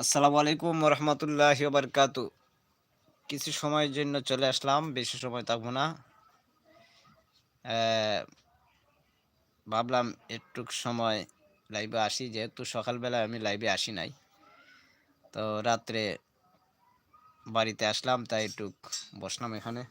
আসসালামু আলাইকুম রহমতুল্লাহ বারকাত কিছু সময়ের জন্য চলে আসলাম, বেশি সময় থাকব না। ভাবলাম একটু সময় লাইভে আসি, যেহেতু সকালবেলা আমি লাইভে আসি নাই। তো রাত্রে বাড়িতে আসলাম, তাই একটু বসলাম এখানে।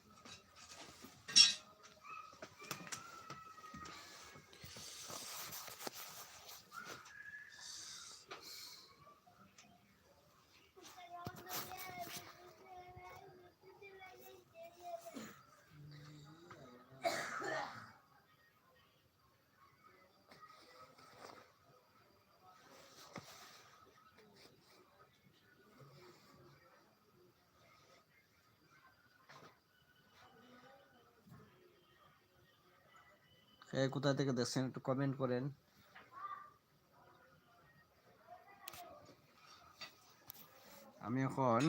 কোথা থেকে দেখছেন একটু কমেন্ট করেন। আমি এখন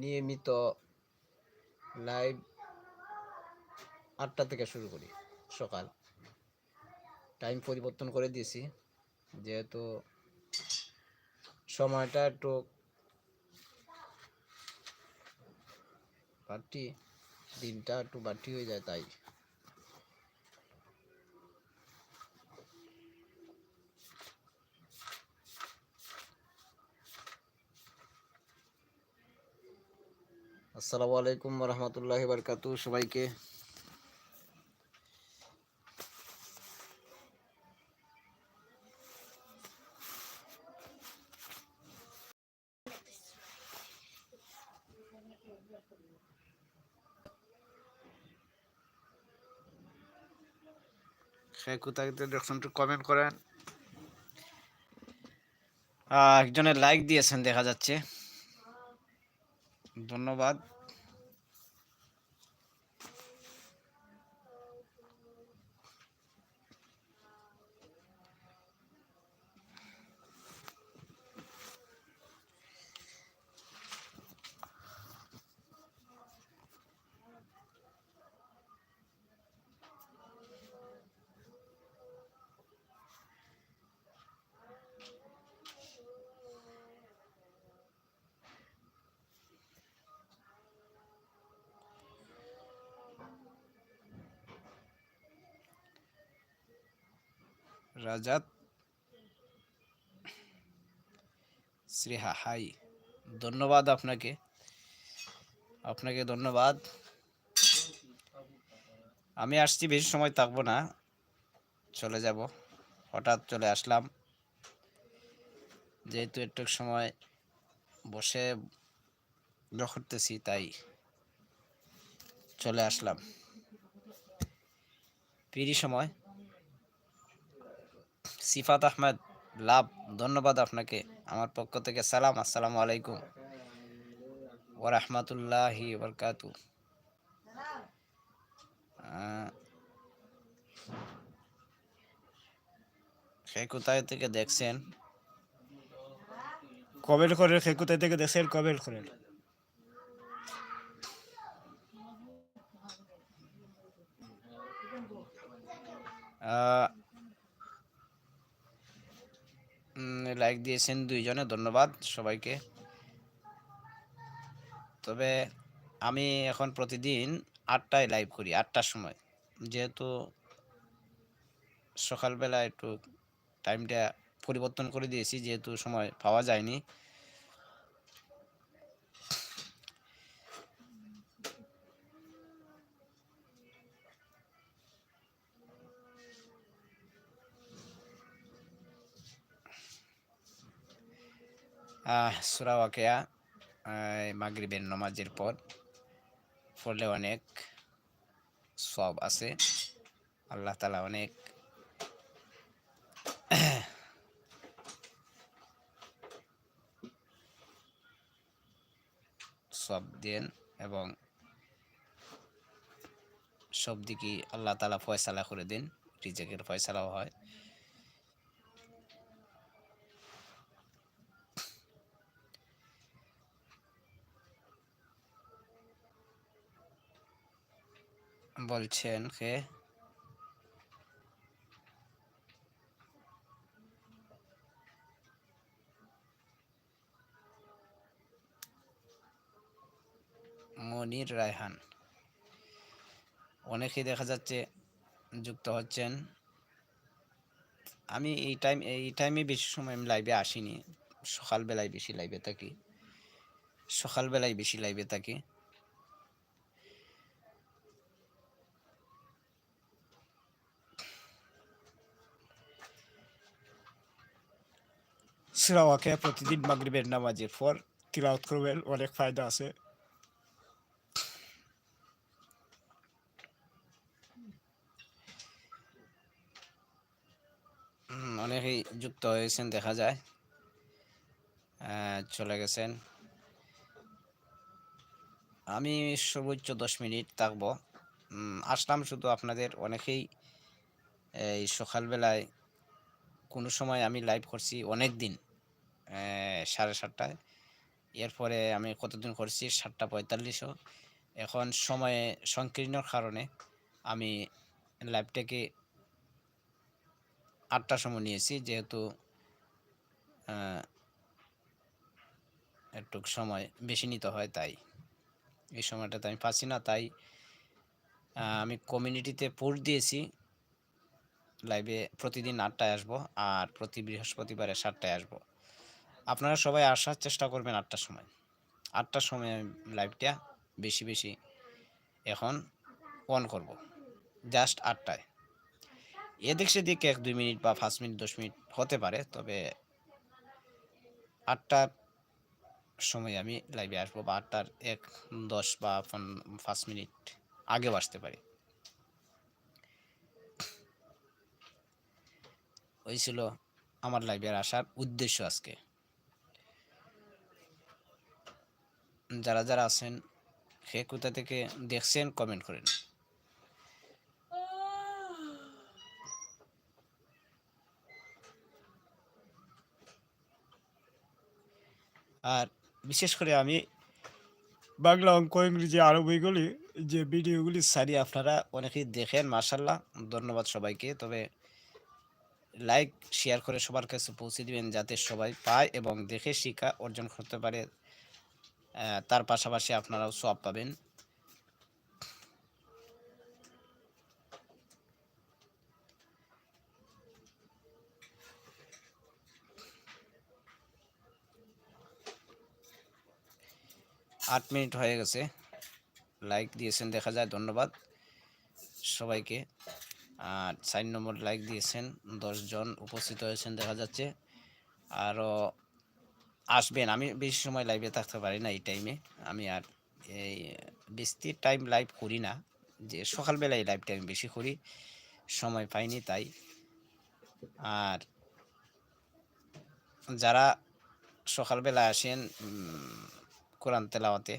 নিয়মিত লাইভ আটটা থেকে শুরু করি সকাল। টাইম পরিবর্তন করে দিয়েছি, যেহেতু সময়টা একটু বাড়তি। দিনটা একটু বাড়তি হয়ে যায় তাই আসসালামু আলাইকুম রহমতুল্লাহ বারকাতু সবাইকে কোথায় কোথায় দেখছেন একটু কমেন্ট করেন। একজনের লাইক দিয়েছেন দেখা যাচ্ছে। ধন্যবাদ। রাজাত শ্রেহা হাই ধন্যবাদ আপনাকে। আপনাকে ধন্যবাদ। আমি আসছি, বেশি সময় থাকব না। চলে যাব। হঠাৎ চলে আসলাম। যেহেতু একটু সময় বসে করতেছি, তাই চলে আসলাম। পিরি সময়। সিফাত আহমেদ লাভ ধন্যবাদ আপনাকে। আমার পক্ষ থেকে সালাম আসসালামু আলাইকুম ও রহমতুল্লাহি বরকাতু সে কোথায় থেকে দেখছেন? কমেন্ট করেন সে কোথায় থেকে দেখছেন? কমেন্ট করেন আহ লাইক দিয়েছেন দুইজনে, ধন্যবাদ সবাইকে। তবে আমি এখন প্রতিদিন আটটায় লাইভ করি, আটটার সময়। যেহেতু সকালবেলা একটু টাইমটা পরিবর্তন করে দিয়েছি, যেহেতু সময় পাওয়া যায়নি। সুরা ওয়াকেয়া মাগরিবের নমাজের পর পড়লে অনেক সব আছে। আল্লাহ তালা অনেক সব দেন এবং সব দিকই আল্লাহ তালা ফয়সালা করে দিন, রিজেকের ফয়সালাও হয়। বলছেন কে? মনির রায়হান। অনেকেই দেখা যাচ্ছে যুক্ত হচ্ছেন। আমি এই টাইম এই টাইমে বেশি সময় আমি লাইভে আসিনি। সকালবেলায় বেশি লাইভে থাকি। সকালবেলায় বেশি লাইভে থাকি। সিরাওয়াকে প্রতিদিন মাগরিবের নামাজের পর তিলাওয়াত করবেন, অনেক ফায়দা আছে। অনেকেই যুক্ত হয়েছেন, দেখা যায়। চলে গেছেন। আমি সর্বোচ্চ দশ মিনিট থাকব। আসলাম শুধু আপনাদের, অনেকেই এই সকালবেলায় কোনো সময় আমি লাইভ করছি অনেক দিন সাড়ে সাতটায়। এরপরে আমি কতদিন করছি? সাতটা পঁয়তাল্লিশও। এখন সময়ে সংকীর্ণর কারণে আমি লাইভটাকে আটটার সময় নিয়েছি, যেহেতু একটু সময় বেশি নিতে হয়, তাই। এই সময়টাতে আমি পাচ্ছি না, তাই আমি কমিউনিটিতে পোস্ট দিয়েছি। লাইভে প্রতিদিন আটটায় আসব, আর প্রতি বৃহস্পতিবারে সাতটায় আসব। আপনারা সবাই আসার চেষ্টা করবেন আটটার সময়। আটটার সময় লাইভটা বেশি বেশি এখন অন করব। জাস্ট আটটায়। এদিক সেদিক এক, দুই মিনিট বা পাঁচ মিনিট, দশ মিনিট হতে পারে, তবে আটটার সময় আমি লাইভে আসব বা আটটার এক, দশ বা পাঁচ মিনিট আগেও আসতে পারি। ওই ছিল আমার লাইভে আসার উদ্দেশ্য আজকে। যারা যারা আছেন সে কোথা থেকে দেখছেন কমেন্ট করেন। আর বিশেষ করে আমি বাংলা অঙ্ক ইংরেজি আরব এইগুলি যে ভিডিওগুলি সারি আপনারা অনেকেই দেখেন মার্শাল্লাহ ধন্যবাদ সবাইকে। তবে লাইক শেয়ার করে সবার কাছে পৌঁছে দিবেন, যাতে সবাই পায় এবং দেখে শিক্ষা অর্জন করতে পারে। তার পাশাপাশি আপনারাও সব পাবেন। আট মিনিট হয়ে গেছে। লাইক দিয়েছেন, দেখা যায়, ধন্যবাদ। সবাইকে, আর চার নম্বর লাইক দিয়েছেন জন উপস্থিত হয়েছেন, দেখা যাচ্ছে। আরও আসবেন। আমি বেশি সময় লাইভে থাকতে পারি না এই টাইমে আমি আর এই বেশি টাইম লাইভ করি না। যে সকালবেলায় এই লাইভটা আমি বেশি করি। সময় পাইনি তাই। আর যারা সকালবেলা আসেন কোরআন তেলাওয়াতে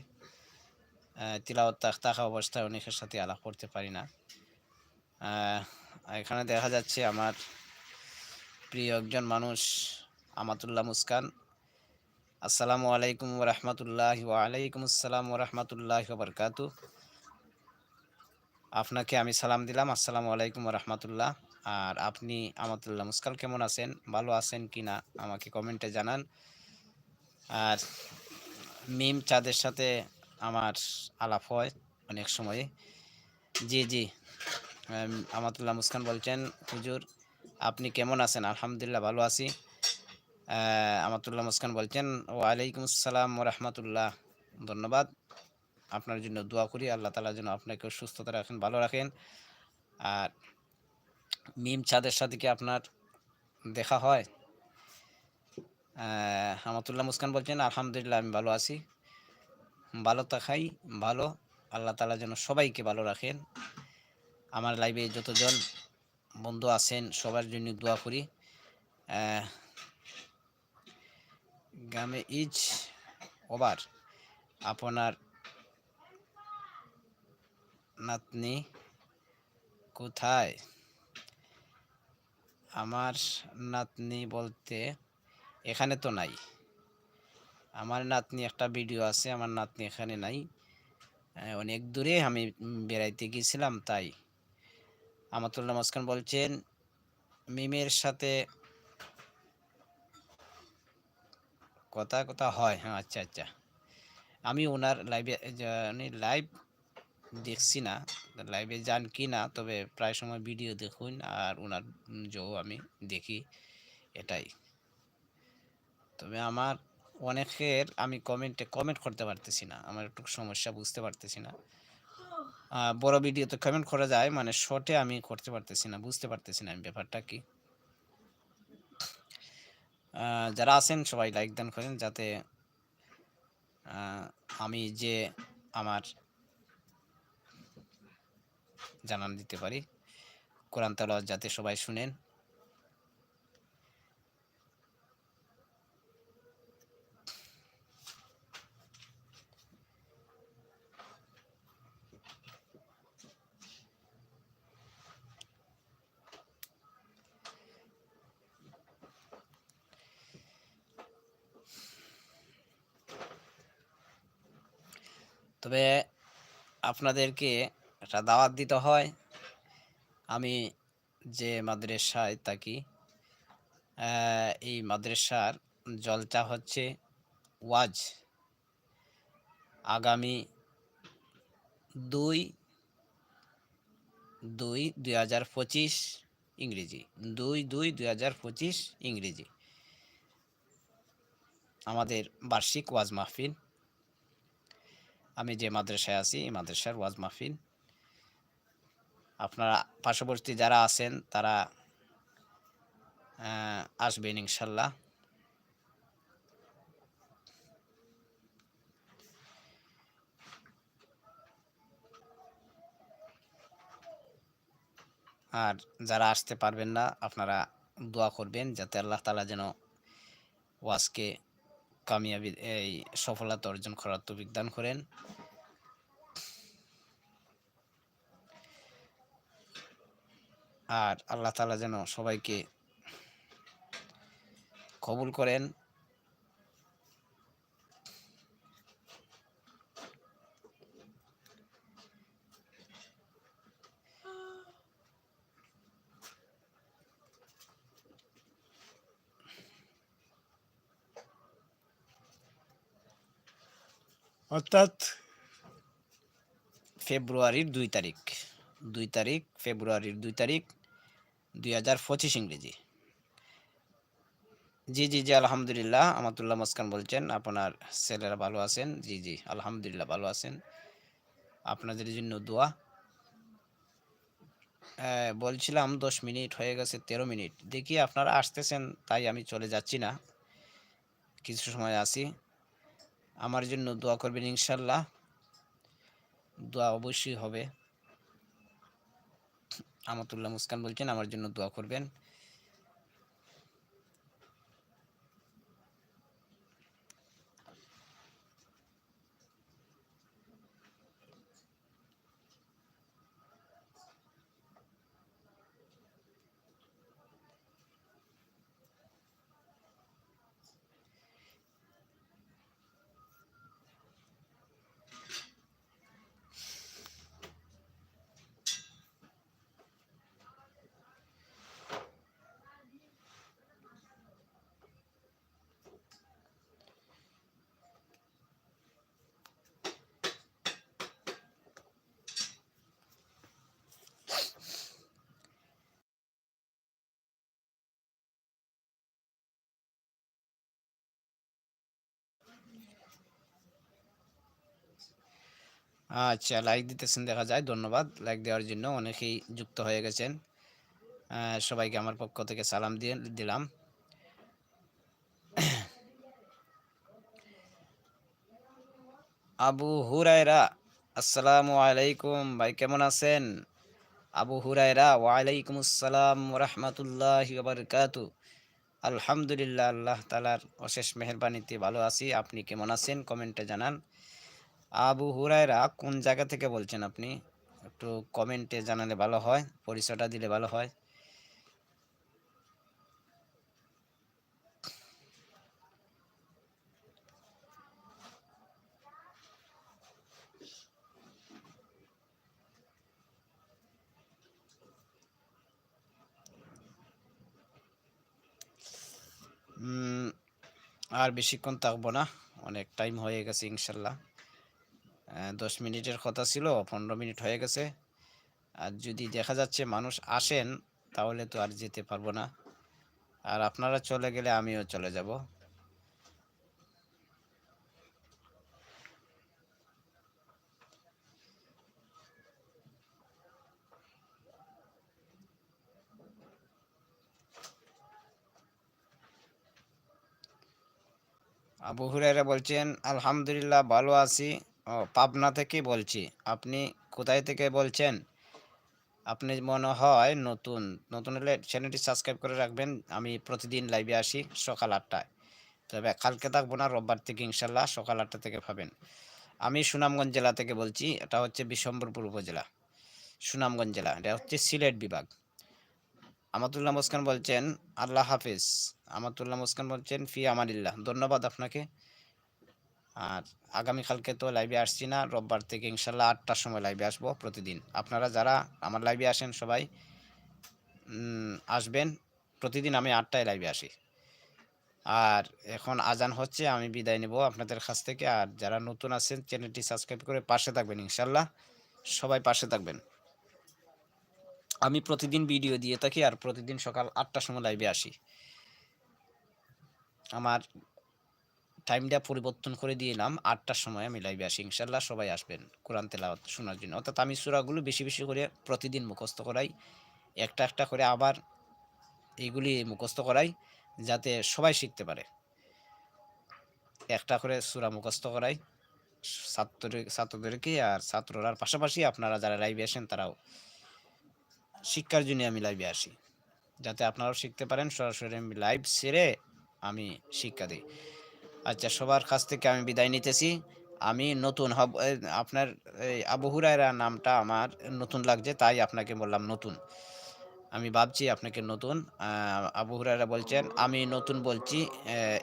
তিলাওয়াত থাকা অবস্থায় অনেকের সাথে আলাপ করতে পারি না। এখানে দেখা যাচ্ছে আমার প্রিয় একজন মানুষ, আমাতুল্লাহ মুস্কান। আসসালামু আলাইকুম রহমতুল্লাহ ওয়ালাইকুম আসসালাম রহমতুল্লাহ বরকাতু আপনাকে আমি সালাম দিলাম, আসসালামু আলাইকুম রহমতুল্লাহ আর আপনি আমাতুল্লাহ মুস্কান কেমন আছেন, ভালো আছেন কি না আমাকে কমেন্টে জানান। আর মিম চাঁদের সাথে আমার আলাপ হয় অনেক সময়ে। জি জি আমাতুল্লাহ মুস্কান বলছেন, হুজুর, আপনি কেমন আছেন? আলহামদুলিল্লাহ, ভালো আছি। আমাতুল্লাহ মুস্কান বলছেন, ওয়ালাইকুম আসসালাম রহমতুল্লাহ। ধন্যবাদ। আপনার জন্য দোয়া করি, আল্লাহ তালার জন্য আপনাকে সুস্থতা রাখেন, ভালো রাখেন। আর মিম চাঁদের সাথে কি আপনার দেখা হয়। আমাতুল্লাহ মুস্কান বলছেন, আলহামদুলিল্লাহ, আমি ভালো আছি। ভালো থাকাই ভালো। আল্লাহ তালা যেন সবাইকে ভালো রাখেন। আমার লাইভে যতজন বন্ধু আছেন, সবার জন্য দোয়া করি। আহ, গ্রামে ইজ ওভার। আপনার নাতনি কোথায়? আমার নাতনি বলতে এখানে তো নাই। আমার নাতনি একটা ভিডিও আছে আমার নাতনি এখানে নাই। অনেক দূরে আমি বেড়াইতে গিয়েছিলাম তাই। আমাতুল্লাহ মাসখান বলছেন মিমের সাথে কথা কথা হয় হ্যাঁ আচ্ছা আচ্ছা। আমি ওনার লাইভে উনি লাইভ দেখছি না লাইভে যান কি না, তবে প্রায় সময় ভিডিও দেখুন আর ওনার জো আমি দেখি, এটাই। তবে আমার অনেকের, আমি কমেন্টে কমেন্ট করতে পারতেছি না, আমার একটু সমস্যা বুঝতে পারতেছি না। বড় ভিডিওতে কমেন্ট করা যায় মানে শর্টে আমি করতে পারতেছি না, বুঝতে পারতেছি না আমি ব্যাপারটা কি। যারা আছেন, সবাই লাইক দান করেন যাতে আমি যে আমার জানান দিতে পারি। কোরআন তালাওয়াত যাতে সবাই শুনেন। তবে আপনাদেরকে একটা দাওয়াত দিতে হয়। আমি যে মাদ্রাসায় থাকি এই মাদ্রাসার জলটা হচ্ছে ওয়াজ। আগামী দুই দুই দুই হাজার পঁচিশ ইংরেজি, দুই দুই দুই হাজার পঁচিশ ইংরেজি। আমাদের বার্ষিক ওয়াজ মাহফিল। আমি যে মাদ্রাসায় আছি, এই মাদ্রাসার ওয়াজ মাহফিল। আপনারা পার্শ্ববর্তী যারা আছেন, তারা আসবেন ইনশাল্লাহ। আর যারা আসতে পারবেন না, আপনারা দোয়া করবেন, যাতে আল্লাহ তালা যেন ওয়াজকে কামিয়াবি, এই সফলতা অর্জন করার তৌফিক দান করেন। আর আল্লাহ তালা যেন সবাইকে কবুল করেন। অর্থাৎ ফেব্রুয়ারির দুই তারিখ। দুই তারিখ, ফেব্রুয়ারির দুই তারিখ, দুই হাজার পঁচিশ ইংরেজি। জি জি জি, আলহামদুলিল্লাহ, আমাতুল্লাহ মস্কান বলছেন, আপনার ছেলেরা ভালো আছেন? জি জি, আলহামদুলিল্লাহ ভালো আছেন। আপনাদের জন্য দোয়া। বলছিলাম দশ মিনিট, হয়ে গেছে তেরো মিনিট। দেখি আপনারা আসতেছেন, তাই আমি চলে যাচ্ছি না। কিছু সময় আসি আমার জন্য দোয়া করবেন ইনশাল্লাহ। দোয়া অবশ্যই হবে। আমাতুল্লাহ মুস্কান বলছেন, আমার জন্য দোয়া করবেন। আচ্ছা লাইক দিতেছেন, দেখা যায়। ধন্যবাদ লাইক দেওয়ার জন্য। অনেকেই যুক্ত হয়ে গেছেন। সবাইকে আমার পক্ষ থেকে সালাম দিয়ে দিলাম। আবু হুরায়রা, আসসালামু আলাইকুম। ভাই, কেমন আছেন? আবু হুরায়রা, ওয়ালাইকুম আসসালাম রহমতুল্লাহ বারকাতু আলহামদুলিল্লাহ, আল্লাহ তালার অশেষ মেহরবানিতে ভালো আছি। আপনি কেমন আছেন? কমেন্টে জানান। আবু হুরায়রা কোন জায়গা থেকে বলছেন আপনি? একটু কমেন্টে জানালে ভালো হয়, পরিচয়টা দিলে ভালো হয়। আর বেশিক্ষণ থাকব না, অনেক টাইম হয়ে গেছে ইনশাল্লাহ। দশ মিনিটের কথা ছিল, পনেরো মিনিট হয়ে গেছে। আর যদি দেখা যাচ্ছে মানুষ আসেন, তাহলে তো আর যেতে পারব না। আর আপনারা চলে গেলে আমিও চলে যাব। আবু হুরাইরা বলছেন, আলহামদুলিল্লাহ, ভালো আছি। ও পাবনা থেকে বলছি। আপনি কোথায় থেকে বলছেন? আপনি মনে হয় নতুন নতুন হলে চ্যানেলটি সাবস্ক্রাইব করে রাখবেন। আমি প্রতিদিন লাইভে আসি সকাল আটটায়। তবে কালকে থাকব না, রোববার থেকে ইনশাল্লাহ সকাল আটটা থেকে পাবেন। আমি সুনামগঞ্জ জেলা থেকে বলছি, এটা হচ্ছে বিশম্বরপুর উপজেলা। সুনামগঞ্জ জেলা, এটা হচ্ছে সিলেট বিভাগ। আমাতুল্লাহ মুসকান বলছেন, আল্লাহ হাফিজ। আমাতুল্লাহ মুসকান বলছেন, ফি আমানিল্লাহ। ধন্যবাদ আপনাকে। আর আগামীকালকে তো লাইভে আসছি না, রোববার থেকে ইনশাল্লাহ আটটার সময় লাইভে আসব প্রতিদিন। আপনারা যারা আমার লাইভে আসেন সবাই আসবেন, প্রতিদিন আমি আটটায় লাইভে আসি। আর এখন আজান হচ্ছে, আমি বিদায় নেব আপনাদের কাছ থেকে। আর যারা নতুন আছেন, চ্যানেলটি সাবস্ক্রাইব করে পাশে থাকবেন ইনশাল্লাহ। সবাই পাশে থাকবেন। আমি প্রতিদিন ভিডিও দিয়ে থাকি, আর প্রতিদিন সকাল আটটার সময় লাইভে আসি। আমার টাইমটা পরিবর্তন করে দিলাম আটটার সময় আমি লাইভে আসি। ইনশাল্লাহ সবাই আসবেন কোরআন তেলাওয়াত শোনার জন্য। অর্থাৎ আমি সুরাগুলো বেশি বেশি করে প্রতিদিন মুখস্থ করাই। একটা একটা করে আবার এইগুলি মুখস্থ করাই যাতে সবাই শিখতে পারে। একটা করে সুরা মুখস্থ করাই। ছাত্র ছাত্রদেরকে আর ছাত্ররার পাশাপাশি আপনারা যারা লাইভে আসেন তারাও। শিক্ষার জন্য আমি লাইভে আসি। যাতে আপনারাও শিখতে পারেন। সরাসরি আমি লাইভ সেরে আমি শিক্ষা দিই। আচ্ছা সবার কাছ থেকে আমি বিদায় নিতেছি। আমি নতুন হব আপনার এই আবু হুরায়রা নামটা আমার নতুন লাগছে, তাই আপনাকে বললাম নতুন। আমি ভাবছি আপনাকে নতুন। আবু হুরায়রা বলছেন, আমি নতুন বলছি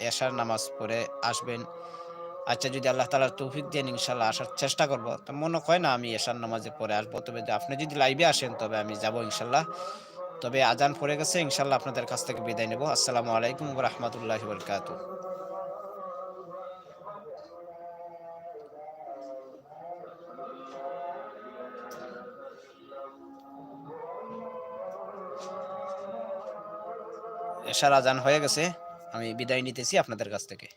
এশার নামাজ পড়ে আসবেন। আচ্ছা যদি আল্লাহ তালার তৌফিক দেন ইনশাল্লাহ আসার চেষ্টা করব। তো মনে হয় না, আমি এশার নামাজে পড়ে আসব। তবে আপনি যদি লাইভে আসেন, তবে আমি যাব ইনশাল্লাহ তবে আজান পড়ে গেছে ইনশাল্লাহ আপনাদের কাছ থেকে বিদায় নেব। আসসালামু আলাইকুম রহমতুল্লাহ বরকাতু এশার আজান হয়ে গেছে। আমি বিদায় নিতেছি আপনাদের কাছ থেকে।